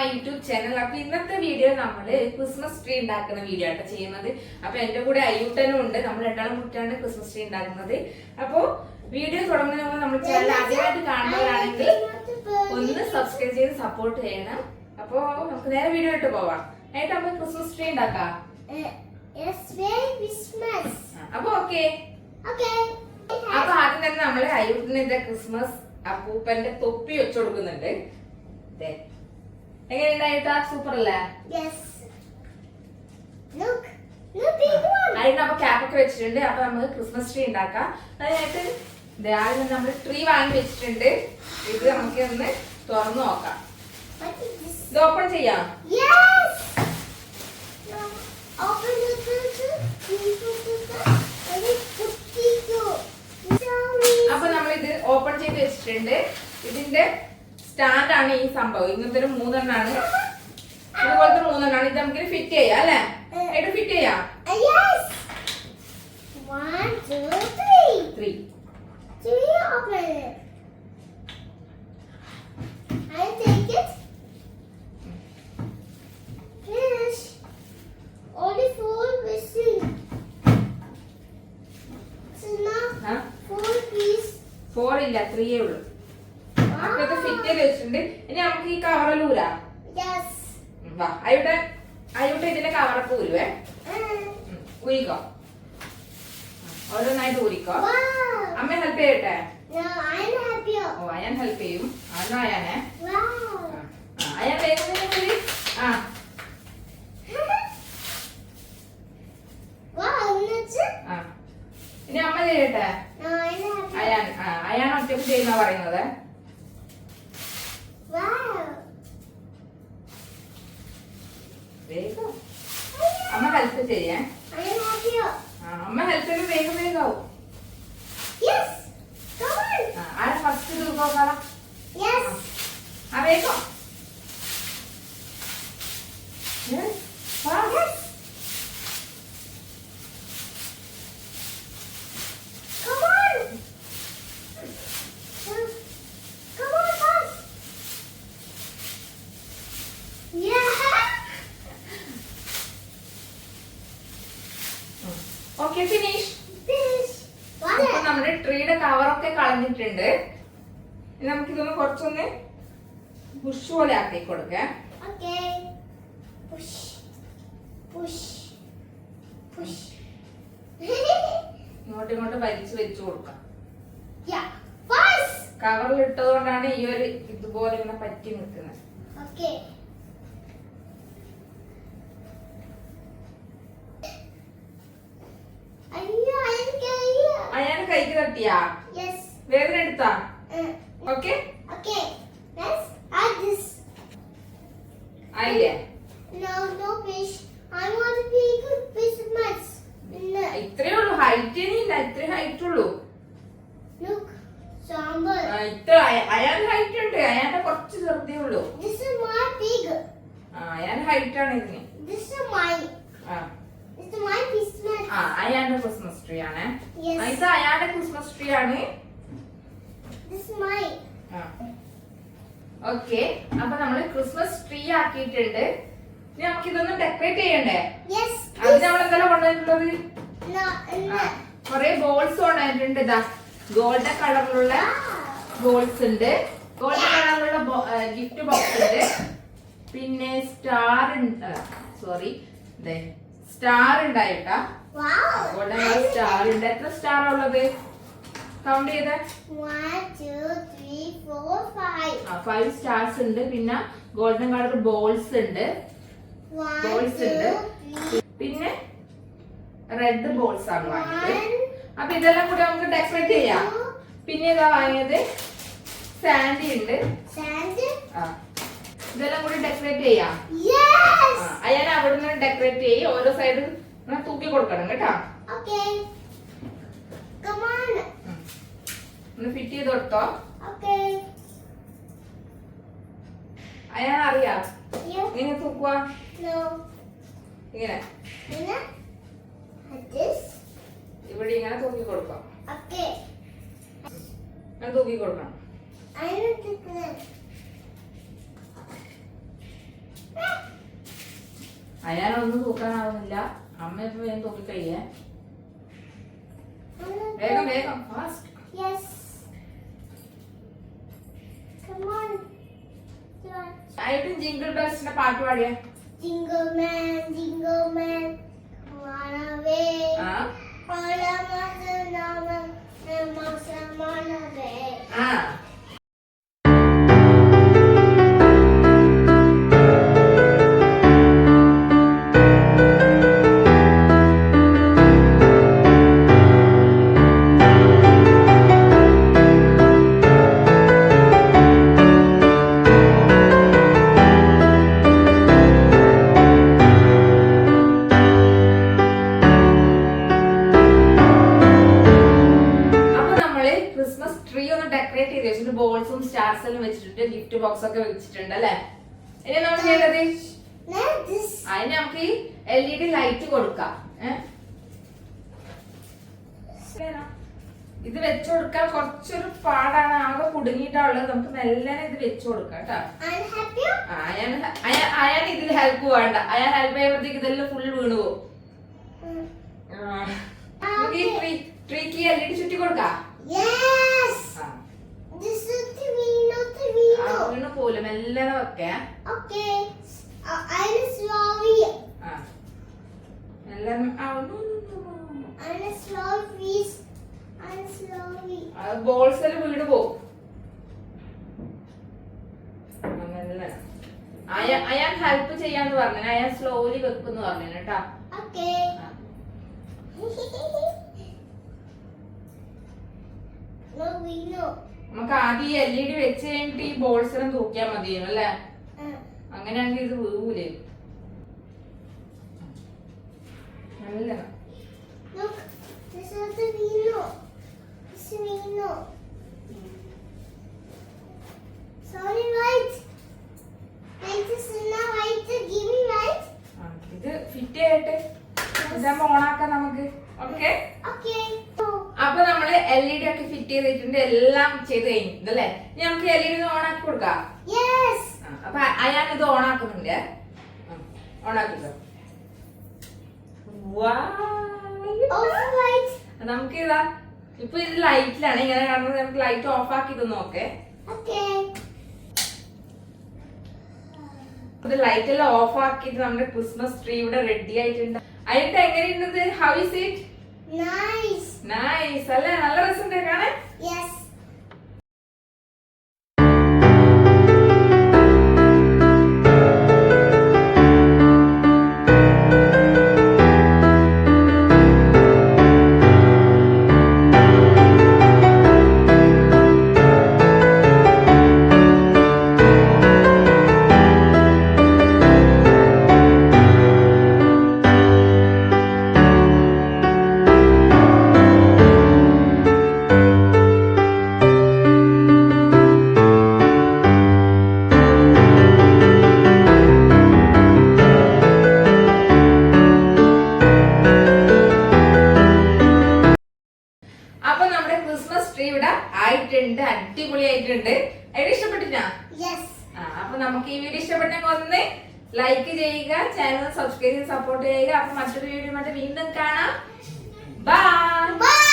My YouTube channel അപ്പൊ ഇന്നത്തെ video നമ്മൾ ക്രിസ്മസ് ട്രീ ഉണ്ടാക്കുന്ന വീഡിയോ ആട്ടോ ചെയ്യുന്നത്. അപ്പൊ എന്റെ കൂടെ അയ്യൂട്ടനും ഉണ്ട്. നമ്മൾ രണ്ടാളും മുറ്റാണ് ക്രിസ്മസ് ട്രീ ഉണ്ടാക്കുന്നത്. അപ്പൊ വീഡിയോ തുടങ്ങുന്നതിന് മുമ്പ് നമ്മൾ ചാനൽ ആദ്യമായിട്ട് കാണുന്നവരാണെങ്കിൽ ഒന്ന് സബ്സ്ക്രൈബ് ചെയ്ത് സപ്പോർട്ട് ചെയ്യണം. അപ്പൊ നമുക്ക് നേരെ വീഡിയോ ഇട്ട് പോവാം. ആയിട്ട് നമുക്ക് ക്രിസ്മസ് ട്രീ ഉണ്ടാക്കാം. അപ്പൊ ഓക്കെ. അപ്പൊ ആദ്യം തന്നെ നമ്മൾ അയ്യൂട്ടിന് ക്രിസ്മസ് അപ്പൂപ്പന്റെ തൊപ്പി വെച്ചു കൊടുക്കുന്നുണ്ട്. ദേ. എങ്ങനെയുണ്ടായിട്ടാ സൂപ്പർ അല്ലേ. അതിന് അപ്പൊ ക്യാപ്പൊക്കെ വെച്ചിട്ടുണ്ട്. അപ്പൊ നമുക്ക് ക്രിസ്മസ് ട്രീ ഉണ്ടാക്കാം. അതിനായിട്ട് ആദ്യം നമ്മൾ ട്രീ വാങ്ങി വെച്ചിട്ടുണ്ട്. ഇത് നമുക്ക് ഒന്ന് തുറന്നു നോക്കാം? ഇത് ഓപ്പൺ ചെയ്യാം. അപ്പൊ നമ്മൾ ഇത് ഓപ്പൺ ചെയ്ത് വെച്ചിട്ടുണ്ട്. ഇതിന്റെ സ്റ്റാൻഡ് ആണ് ഈ സംഭവം. ഇങ്ങനത്തെ ഒരു മൂന്നെണ്ണാണ്. ഇതുപോലത്തെ മൂന്നെണ്ണാണ്. ഇത് നമുക്ക് ഫിറ്റ് ചെയ്യാം അല്ലെ? ആയിട്ട് ഫിറ്റ് ചെയ്യാം. Uh. ത്രീ ഫോർ ഇല്ല ത്രീയേ ഉള്ളൂ. ചെയ്ത് വെച്ചിട്ടുണ്ട്. ഇനി നമുക്ക് ഈ കവറിലൂരാ. വാ അയുടെ അയുടെ ഇതിന്റെ കവറൊക്കെ ഊരുവേ. Uh, ഉം, ഊരിക്കോ ഓരോന്നായിട്ട് ഊരിക്കോ. Wow. അമ്മ ഹെൽപ്പ് ചെയ്യട്ടെ. ഓ അയാൻ ഹെൽപ്പ് ചെയ്യും. അന്ന് അയാനെ? അയാൻ വേഗം ആ. ഇനി അമ്മ ചെയ്യട്ടെ. അയാൻ അയാൻ ഒറ്റയ്ക്ക് ചെയ്യുന്ന പറയുന്നത് Wow. വേഗം അമ്മ ഹെൽപ്പ് ചെയ്യേ. അമ്മ ഹെൽപ്പ് ചെയ്യുമ്പോൾ വേഗം വേഗാവും. Yes. ആ ഫസ്റ്റ് Yes. ആ വേഗം. നമുക്ക് നമുക്കിതൊന്ന് കുറച്ചൊന്ന് പുഷ് പോലെ ആക്കി കൊടുക്കാം. ഇങ്ങോട്ടും ഇങ്ങോട്ടും വലിച്ചു വെച്ചു കൊടുക്കാം. കവറിൽ ഇട്ടതുകൊണ്ടാണ് ഈ ഒരു ഇതുപോലെ ഇങ്ങനെ പറ്റി നിൽക്കുന്നത്. അയാൾ കൈക്ക് തട്ടിയാ? ഇത്രേ ഉള്ളൂ. ഹൈറ്റ് ഇല്ല. ഇത്രേ ഹൈറ്റ് ഉള്ളൂ. ഇത്ര അയാൾ ഹൈറ്റ് ഉണ്ട്. അയാളുടെ കുറച്ച് ചെറുതേ ഉള്ളൂ. അയാൾ ഹൈറ്റ് ആണ് ഇതിന്. അയാളുടെ ക്രിസ്മസ് ട്രീ ആണ്. ഇത് അയാളുടെ ക്രിസ്മസ് ട്രീ ആണ്. ഓക്കെ അപ്പൊ നമ്മൾ ക്രിസ്മസ് ട്രീ ആക്കിയിട്ടുണ്ട്. ഇനി നമുക്ക് ഇതൊന്ന് ഡെക്കറേറ്റ് ചെയ്യണ്ടേ. അത് നമ്മൾ എന്തെല്ലാം കൊണ്ടുവന്നിട്ടുള്ളത്. കൊറേ ബോൾസ് ഉണ്ടായിട്ടുണ്ട് ഇതാ ഗോൾഡൻ കളറിലുള്ള. ബോൾസ് ഉണ്ട്. ഗോൾഡൻ കളറിലുള്ള ഗിഫ്റ്റ് ബോക്സ് ഉണ്ട്. പിന്നെ സ്റ്റാർ ഉണ്ട് സോറി സ്റ്റാർ ഉണ്ടായിട്ടാ. ഗോൾഡൻ കളർ സ്റ്റാർ ഉണ്ട്. എത്ര സ്റ്റാർ ഉള്ളത്? കൗണ്ട് ചെയ്ത്. ഫൈവ് സ്റ്റാർസ് ഉണ്ട്. പിന്നെ ഗോൾഡൻ കളർ ബോൾസ് ഉണ്ട്. ബോൾസ് ഉണ്ട്. പിന്നെ റെഡ് ബോൾസ് ആണ് വാങ്ങിയത് അപ്പൊ ഇതെല്ലാം കൂടി നമുക്ക് ഡെക്കറേറ്റ് ചെയ്യാം പിന്നെ ഇതാ വാങ്ങിയത് സാൻഡി ഉണ്ട്. ആ. ഇതെല്ലാം കൂടി ഡെക്കറേറ്റ് ചെയ്യാം. അവിടെ നിന്ന് അവിടുന്ന് ഡെക്കറേറ്റ് ചെയ്യും ഓരോ സൈഡ് തൂക്കി കൊടുക്കണം കേട്ടോ. ഒന്ന് ഫിറ്റ് ചെയ്ത് കൊടുത്തോ. അയാൾ അറിയാം. ഇങ്ങനെ തൂക്കുക No. ഇങ്ങനെ Nina. Like this. ഇവിടെ ഇങ്ങനെ തൂക്കി കൊടുക്കാം. അങ്ങനെ തൂക്കി കൊടുക്കണം. അയാളൊന്നും തൂക്കാനാവുന്നില്ല. അമ്മ ഇപ്പൊ വേഗം തൂക്കി കഴിയേ വേഗം വേഗം ഫാസ്റ്റ്. ആയിട്ടും ജിങ്കിൾ ബെൽസിന്റെ പാട്ട് പാടിയേ. Jingle man jingle man away. ആ? Ağlamadın ağlamadın ağlamadın അതിന് നമുക്ക് ഈ എൽ ഇ ഡി ലൈറ്റ് കൊടുക്കാം. ഇത് വെച്ചു കൊടുക്കാൻ കുറച്ചൊരു പാടാണ്. ആകെ കുടുങ്ങിയിട്ടുള്ളത് നമുക്ക് മെല്ലനെ ഇത് വെച്ചു കൊടുക്കാം കേട്ടോ. അയാൻ ഇതിൽ ഹെൽപ്പ് വേണ്ട. അയാൾ ഹെൽപ്പ് ചെയ്യുമ്പോഴത്തേക്ക് ഇതെല്ലാം ഫുൾ വീണു പോകും ട്രീക്ക് എൽ ഇ ഡി ചുറ്റി കൊടുക്കാം. വീണ് പോലും. മെല്ലെ വെക്കേ. Okay. I'm sorry. ആ മെല്ലനെ ആ, no, no, no, no. I'm sorry. I'm sorry. അത് ബോൾസ് എല്ലാം വീണ് പോകും അയാൻ ഹെൽപ്പ് ചെയ്യാന്ന് പറഞ്ഞു അയാൻ സ്ലോലി വെക്കുന്നു പറഞ്ഞു കേട്ടാ. നമുക്ക് ആദ്യം ഈ എൽ ഇ ഡി വെച്ച് കഴിഞ്ഞിട്ട് ഈ ബോൾസ് എല്ലാം തൂക്കിയാൽ മതിയോ അല്ലേ അങ്ങനെയാണെങ്കിൽ ഇത് വീവൂലേ? നല്ല ഇത് ഫിറ്റ് ചെയ്യട്ടെ ഇതാകുമ്പോ ഓണാക്കാം നമുക്ക്. ഓക്കെ. അപ്പൊ നമ്മൾ എൽ ഇ ഡി ഒക്കെ ഫിറ്റ് ചെയ്തിട്ടുണ്ട്. എല്ലാം ചെയ്ത് കഴിഞ്ഞു. ഇനി നമുക്ക് എൽ ഇ ഡി ഓണാക്കി കൊടുക്കാം. അയാൾ ഓൺ ഓണാക്കുന്നുണ്ട് ആക്കിട്ടോ നമുക്ക് ഇതാ ഇപ്പൊ ഇത് ലൈറ്റിലാണ്. ഇങ്ങനെ കാണുന്നത് നമുക്ക് ലൈറ്റ് ഓഫ് ആക്കി ഇത് നോക്കേ. ഇത് ലൈറ്റ് എല്ലാം ഓഫ് ആക്കിയിട്ട് നമ്മുടെ ക്രിസ്മസ് ട്രീ ഇവിടെ റെഡി ആയിട്ടുണ്ട്. അതിന്റെ എങ്ങനെയുണ്ട് how is it nice nice അല്ലേ? നല്ല രസമുണ്ട് കാണാൻ? അടിപൊളി ആയിട്ടുണ്ട് അതിന് ഇഷ്ടപ്പെട്ടിട്ടാ Yes. അപ്പൊ നമുക്ക് ഈ വീഡിയോ ഇഷ്ടപ്പെട്ടെങ്കിൽ ഒന്ന് ലൈക്ക് ചെയ്യുക ചാനൽ സബ്സ്ക്രൈബ് ചെയ്ത് സപ്പോർട്ട് ചെയ്യുക. അപ്പൊ മറ്റൊരു വീഡിയോ വീണ്ടും കാണാം. ബൈ.